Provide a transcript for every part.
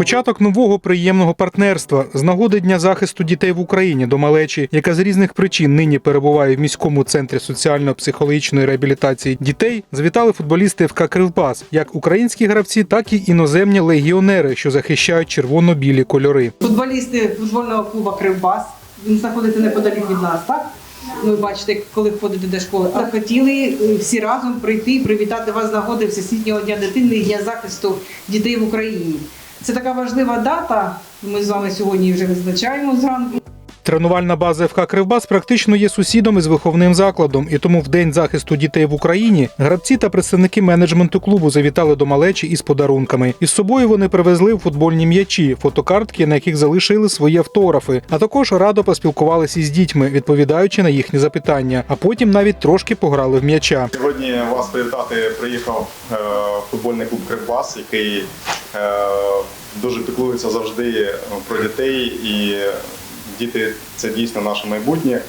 Початок нового приємного партнерства з нагоди Дня захисту дітей в Україні до малечі, яка з різних причин нині перебуває в міському центрі соціально-психологічної реабілітації дітей, завітали футболісти ФК Кривбас, як українські гравці, так і іноземні легіонери, що захищають червоно-білі кольори. Футболісти футбольного клубу Кривбас. Він знаходиться неподалік від нас, так? Ви бачите, коли ходите до школи. Захотіли е, всі разом прийти і привітати вас з нагоди Всесвітнього дня дитини і Дня захисту дітей в Україні. Це така важлива дата. Ми з вами сьогодні вже визначаємо зранку. Тренувальна база ФК Кривбас практично є сусідом із виховним закладом, і тому в день захисту дітей в Україні гравці та представники менеджменту клубу завітали до малечі із подарунками. Із собою вони привезли футбольні м'ячі, фотокартки, на яких залишили свої автографи, а також радо поспілкувалися із дітьми, відповідаючи на їхні запитання. А потім навіть трошки пограли в м'яча. Сьогодні вас привітати приїхав е, футбольний клуб Кривбас, який дуже піклується завжди про дітей, і діти це дійсно наше майбутнє.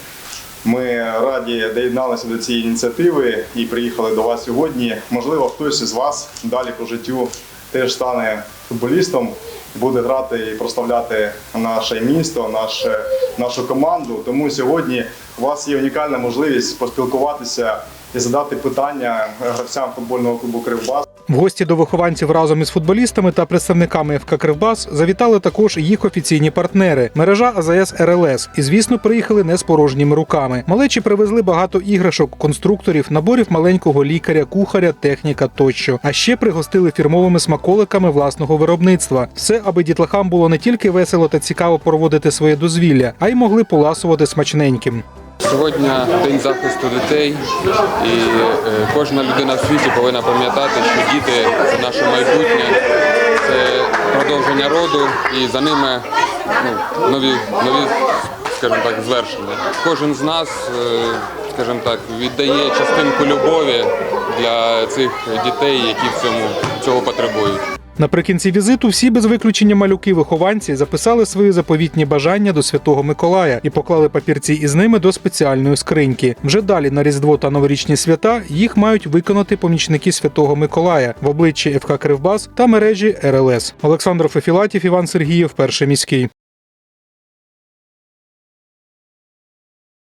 Ми раді доєдналися до цієї ініціативи і приїхали до вас сьогодні. Можливо, хтось із вас далі по життю теж стане футболістом, буде грати і прославляти наше місто, наше, нашу команду. Тому сьогодні у вас є унікальна можливість поспілкуватися і задати питання гравцям футбольного клубу Кривбас. В гості до вихованців разом із футболістами та представниками ФК Кривбас завітали також їх офіційні партнери мережа АЗС РЛС. І звісно, приїхали не з порожніми руками. Малечі привезли багато іграшок, конструкторів, наборів маленького лікаря, кухаря, техніка тощо. А ще пригостили фірмовими смаколиками власного виробництва. Все, аби дітлахам було не тільки весело та цікаво проводити своє дозвілля, а й могли поласувати смачненьким. Сьогодні день захисту дітей, і е, кожна людина в світі повинна пам'ятати, що діти це наше майбутнє, це продовження роду, і за ними ну, нові, нові, скажімо так, звершення. Кожен з нас, е, скажімо так, віддає частинку любові для цих дітей, які в цьому цього потребують. Наприкінці візиту всі без виключення малюки-вихованці записали свої заповітні бажання до Святого Миколая і поклали папірці із ними до спеціальної скриньки. Вже далі на Різдво та новорічні свята їх мають виконати помічники Святого Миколая в обличчі ФК Кривбас та мережі РЛС. Олександр Фефілатів, Іван Сергієв, перший міський.